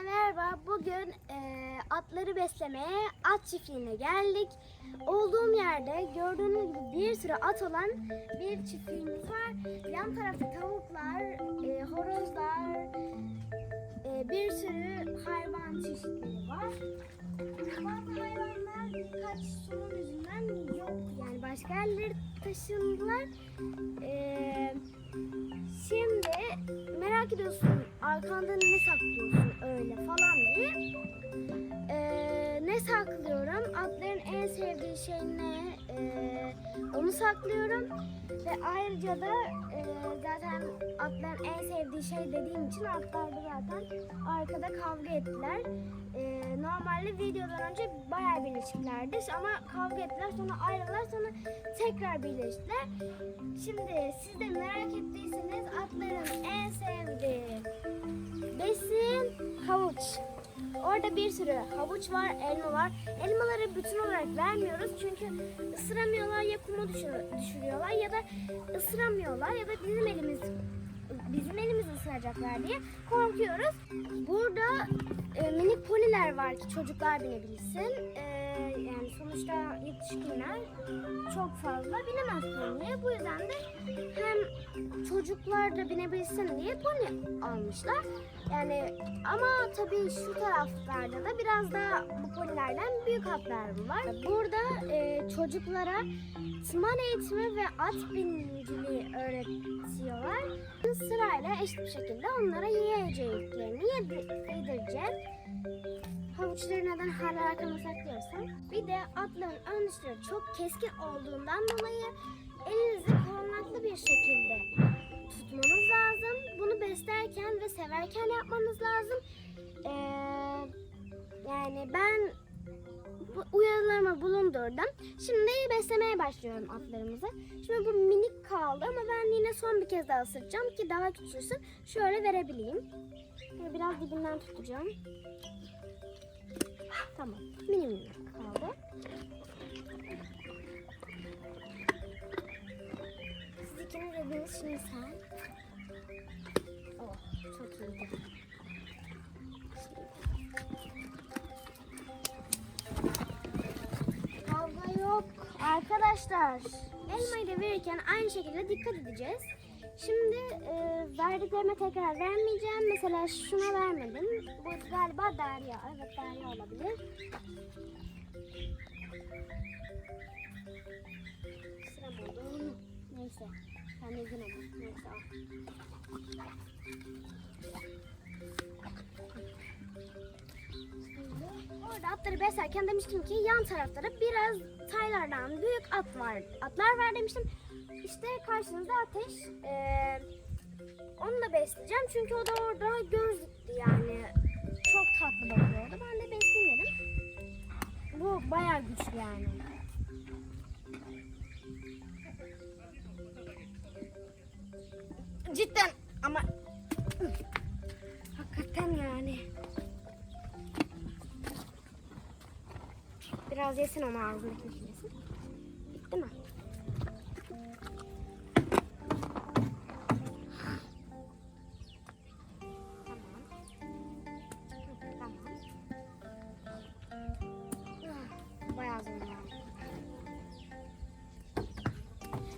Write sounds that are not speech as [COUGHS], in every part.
merhaba. Bugün e, atları beslemeye at çiftliğine geldik. Olduğum yerde gördüğünüz gibi bir sürü at olan bir çiftliğimiz var. Yan tarafta tavuklar, e, horozlar, e, bir sürü hayvan çeşitleri var. Bazı hayvanlar birkaç sorun yüzünden yok. Yani başka yerlere taşındılar. E, Şimdi merak ediyorsun arkanda ne saklıyorsun öyle falan diye. Ee, ne saklıyorum? Atların en sevdiği şey ne? Ee, onu saklıyorum. Ve ayrıca da e, zaten atların en sevdiği şey dediğim için atlar da zaten arkada kavga ettiler. Ee, normalde videodan önce bayağı birleşiklerdi ama kavga ettiler sonra ayrıldılar sonra tekrar birleştiler. Şimdi siz de merak ettiyseniz atların en sevdiği besin havuç. Orada bir sürü havuç var, elma var. Elmaları bütün olarak vermiyoruz çünkü ısıramıyorlar ya kuma düşür- düşürüyorlar ya da ısıramıyorlar ya da bizim elimiz bizim elimizi ısıracaklar diye korkuyoruz. Burada e, minik poniler var ki çocuklar binebilsin. E, yani sonuçta yetişkinler çok fazla binemez poniye. Bu yüzden de hem çocuklar da binebilsin diye pony almışlar. Yani ama tabii şu taraflarda da biraz da bu ponilerden büyük atlar var. Burada e, çocuklara tırman eğitimi ve at biniciliği öğretiyorlar. Sırayla eşit bir şekilde onlara yiyeceklerini yedi- yedireceğim. Havuçları neden hala arkama saklıyorsam. Bir de atların ön dişleri çok keskin olduğundan dolayı elinizi korunaklı bir şekilde tutmanız lazım. Bunu beslerken ve severken yapmanız lazım. Ee, yani ben bu uyarılarımı bulundurdum. Şimdi beslemeye başlıyorum atlarımızı. Şimdi bu minik kaldı ama ben yine son bir kez daha ısıracağım ki daha küçülsün. Şöyle verebileyim. Biraz dibinden tutacağım. Tamam. Mini minik kaldı. Siz ikiniz dediniz şimdi sen. Oh çok iyiydi. Kavga yok. Arkadaşlar elmayı da verirken aynı şekilde dikkat edeceğiz. Şimdi e, verdiklerime tekrar vermeyeceğim. Mesela şuna vermedim. Bu galiba Derya. Evet Derya olabilir. Sıra buldu. Neyse. Sen de yine Neyse al. Orada atları beslerken demiştim ki yan tarafta da biraz taylardan büyük at var. Atlar var demiştim. İşte karşınızda ateş. Ee, onu da besleyeceğim çünkü o da orada göz yani. Çok tatlı bakıyordu. Ben de besleyeyim dedim. Bu bayağı güçlü yani. Cidden ama Biraz yesin ama ağzındaki yesin. Bitti mi?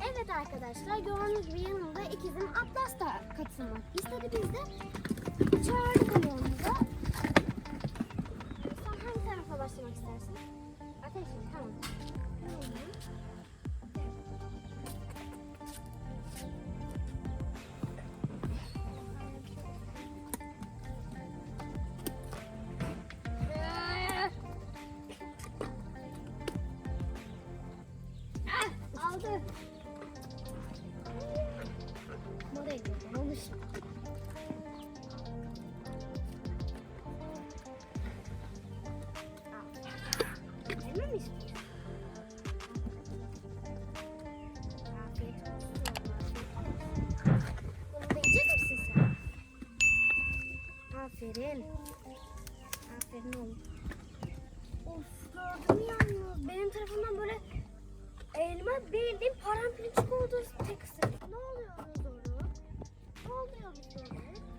Evet arkadaşlar gördüğünüz gibi yanımda ikizim Atlas da katılmak istedi. Biz de çağırdık onu yanımıza. Sen hangi tarafa başlamak istersin? Ateş mi? Tamam. Aferin. Aferin oğlum. Of gördüm yalnız. Benim tarafından böyle elma bildiğim paramparça oldu tek ısırık. Ne oluyor Doru? Ne oluyor Doru?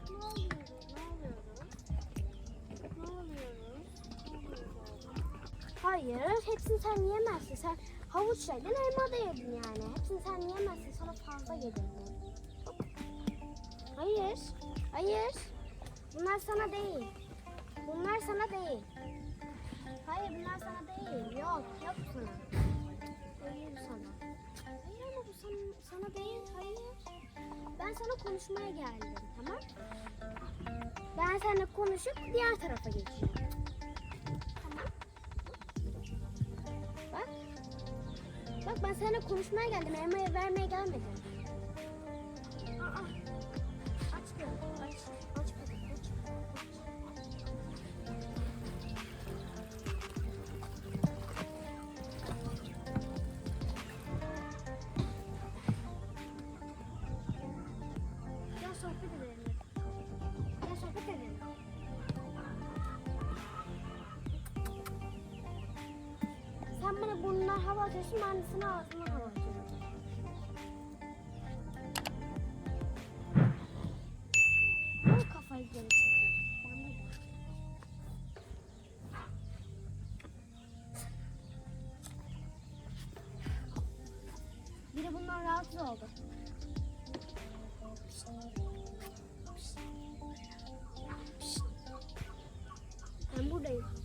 Ne oluyor? Ne oluyor? Ne oluyor? Hayır, hepsini sen yiyemezsin. Sen havuç yedin, elma da yedin yani. Hepsini sen yiyemezsin. Sana fazla yedin. Hayır, hayır. Bunlar sana değil. Bunlar sana değil. Hayır bunlar sana değil. Yok. Yok sana. Hayır sana. Hayır ama bu sana, sana değil. Hayır. Ben sana konuşmaya geldim. Tamam. Ben seninle konuşup diğer tarafa geçeceğim. Tamam. Bak. Bak ben seninle konuşmaya geldim. Elmayı vermeye gelmedim. Atıyorsun, ben ağzına hava. Bu kafayı geri çekiyor. Biri bundan rahatsız oldu. Ben buradayım.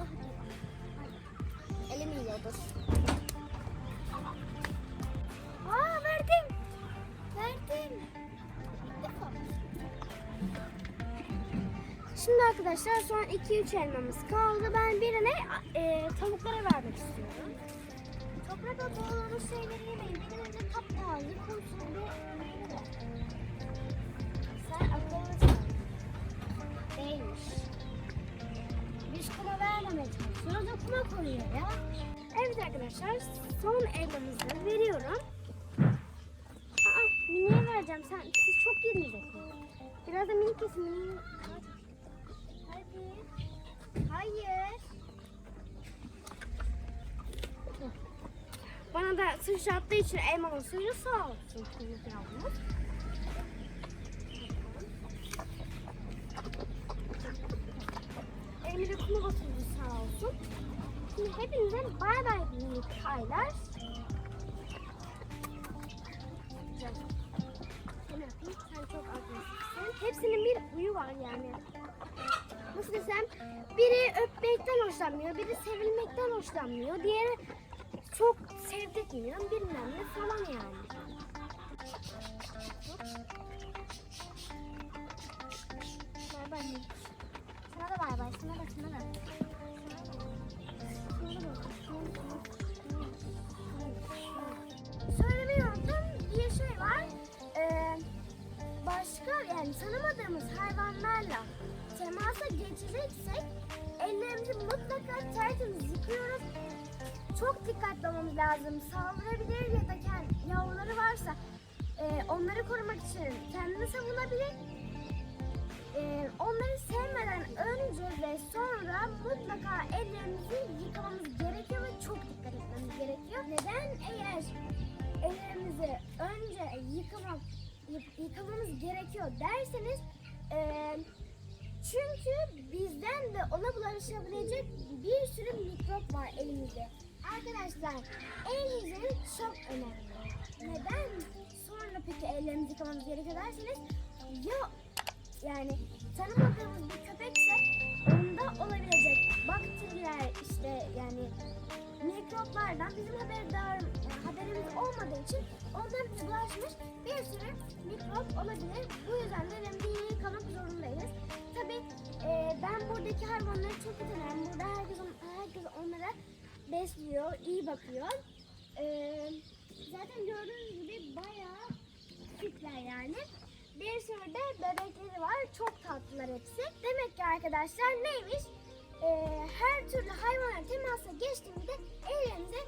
Hadi. Hadi. Elimi yiyordur. Aa verdim. Verdim. Şimdi arkadaşlar son 2-3 elmamız kaldı. Ben birine e, tavuklara vermek istiyorum. Toprakla bol olan şeyleri yemeyin. Benim elimde taptaze, kurşun bir kuma vermemeye çalışıyoruz. O kuma koruyor ya. Evet arkadaşlar son elmamızı veriyorum. Aa Mini'ye vereceğim. Sen, siz çok yediniz. Biraz da mini kesin. Mini. Hadi. Hayır. Bana da sıçrattığı için elmanın suyu sağ olsun. Yavrum. Elime kuma batırdı sağ olsun. Şimdi hepinize bay bay minik aylar. Sen çok agresifsin. Hepsinin bir huyu var yani. Nasıl desem biri öpmekten hoşlanmıyor, biri sevilmekten hoşlanmıyor, diğeri çok sevdirtmiyor, bilmem ne falan yani. Bay bay. Sana da bay bay, sana da, sana da. Yani tanımadığımız hayvanlarla temasa geçeceksek ellerimizi mutlaka tertemiz yıkıyoruz. Çok dikkatli olmamız lazım. Saldırabilir ya da kendi yavruları varsa e, onları korumak için kendini savunabilir. E, onları sevmeden önce ve sonra mutlaka ellerimizi yıkamamız gerekiyor ve çok dikkat etmemiz gerekiyor. Neden? Eğer ellerimizi önce gerekiyor derseniz e, çünkü bizden de ona bulaşabilecek bir sürü mikrop var elimizde. Arkadaşlar el hijyeni çok önemli. Neden sonra peki ellerimizi yıkamamız gerekiyor derseniz ya yani tanımadığımız bir köpekse onda olabilecek bakteriler işte yani mikroplardan bizim haberdar, haberimiz olmadığı için ondan bize bulaşmış bir sürü mikrop olabilir. Bu yüzden de remdiğini yıkamak zorundayız. Tabii e, ben buradaki hayvanları çok severim. Burada herkes, herkes onlara besliyor, iyi bakıyor. E, zaten gördüğünüz gibi bayağı küçükler yani. Bir sürü de bebekleri var. Çok tatlılar hepsi. Demek ki arkadaşlar neymiş? Ee, her türlü hayvana temasa geçtiğimizde ellerimizi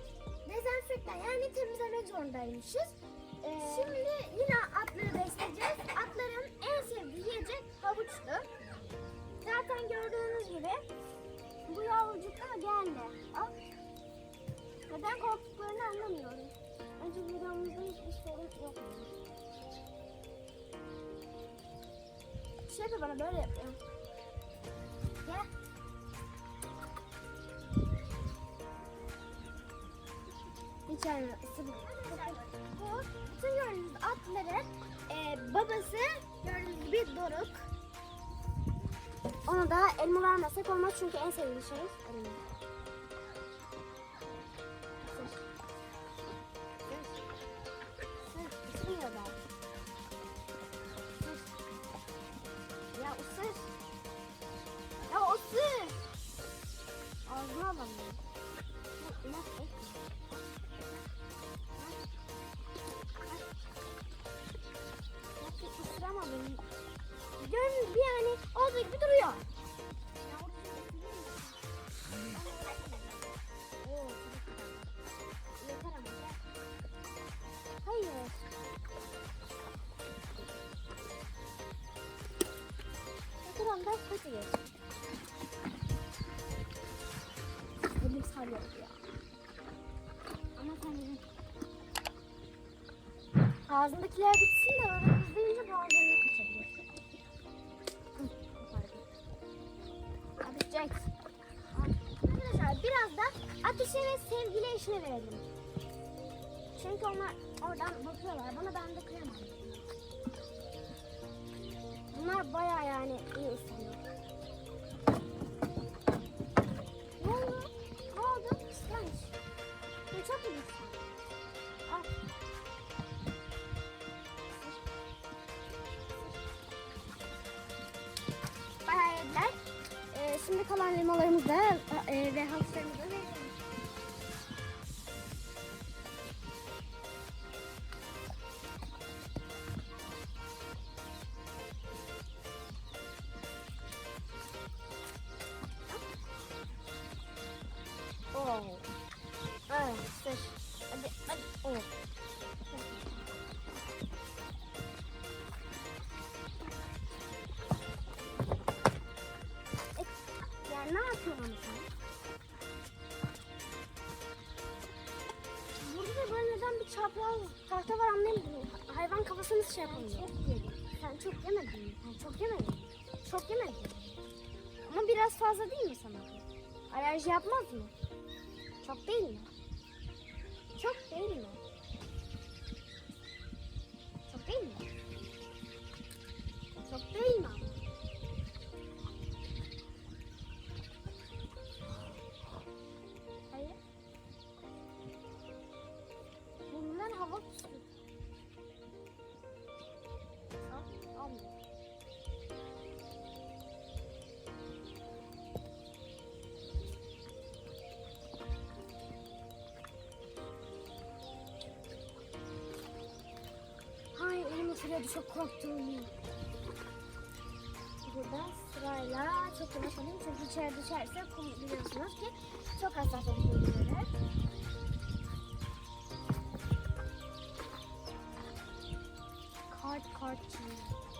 dezenfektan yani temizlemek zorundaymışız. Ee, Şimdi yine atları besleyeceğiz. Atların en sevdiği yiyecek havuçtu. Zaten gördüğünüz gibi bu yavrucuklar geldi. Al. Neden korktuklarını anlamıyorum. Önce videomuzda hiçbir sorun yok. Şey yapıyor bana böyle yapıyor. İçeride ısırıyor. Bu bütün gördüğünüz atların e, babası gördüğünüz gibi Doruk. Ona da elma vermezsek olmaz çünkü en sevdiği şey elma. Ağzındakiler bitsin de öyle hızlayınca boğazlarına kaçabilir. Hadi Jack. Arkadaşlar biraz da ateşe ve sevgili işine verelim. Çünkü onlar oradan bakıyorlar. Bana ben de kıyamam. Bunlar baya yani iyi ısınıyor. Şimdi kalan limalarımızı da e, ve havuçlarımızı bir çapraz tahta var anlayamadım. Hayvan kafasını şey yapamıyor. Sen çok yemedin? Sen çok yemedin? Çok yemedin. Ama biraz fazla değil mi sana? Alerji yapmaz mı? Çok değil mi? Çok değil mi? Çok değil mi? Çok değil mi? Isırıyordu. Çok korktum. Burada sırayla çok yavaş alayım çünkü içeri düşerse kum biliyorsunuz ki çok hassas oluyor. Kart kart çiğ.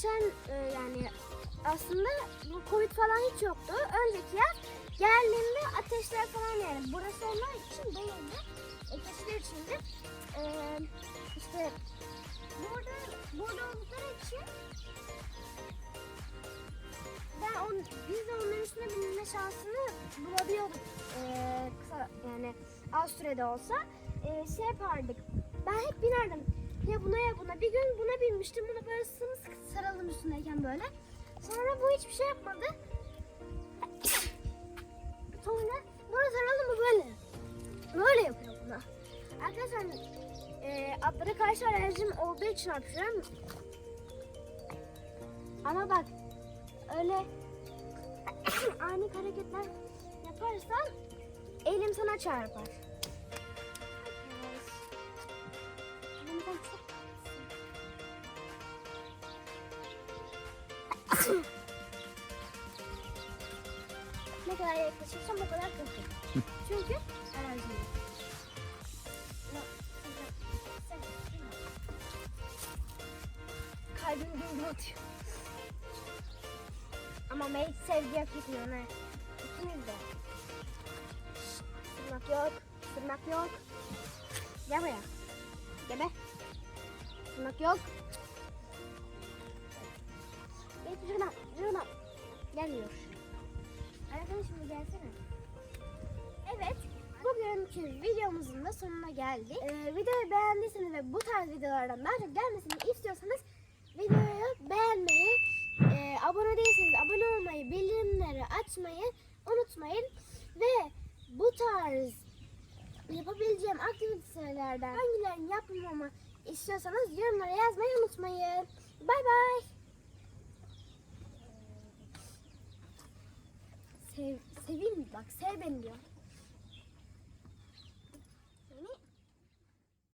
geçen e, yani aslında bu Covid falan hiç yoktu. Önceki yaz geldiğimde ateşler falan yani burası onlar için değildi. Ekesiler içindi. E, işte burada, burada oldukları için ben on, biz de onların üstüne binme şansını bulabiliyorduk. E, kısa yani az sürede olsa e, şey yapardık. Ben hep binerdim ya buna ya buna. Bir gün buna binmiştim. Buna böyle sımsıkı sarıldım üstündeyken böyle. Sonra bu hiçbir şey yapmadı. Sonra buna sarıldım mı böyle. Böyle yapıyor buna. Arkadaşlar e, atlara karşı alerjim olduğu için yapıyorum. Ama bak öyle [COUGHS] ani hareketler yaparsan elim sana çarpar. Yaklaşırsam o kadar kötü. [LAUGHS] Çünkü alerjim var. Kalbim gümbür atıyor. Ama ben hiç sevgi hak etmiyorum ha. İkimiz de. Sırmak yok. Sırmak yok. Gel buraya. Gel be. Sırmak yok. Gel şuradan. Şuradan. Gelmiyor. Gelsene. Evet. Bugünkü videomuzun da sonuna geldik. Ee, videoyu beğendiyseniz ve bu tarz videolardan daha çok gelmesini istiyorsanız videoyu beğenmeyi, e, abone değilseniz abone olmayı, bildirimleri açmayı unutmayın. Ve bu tarz yapabileceğim aktivitelerden hangilerini yapmamı istiyorsanız yorumlara yazmayı unutmayın. Bay bay. Sev, seveyim mi? Bak sev beni diyor.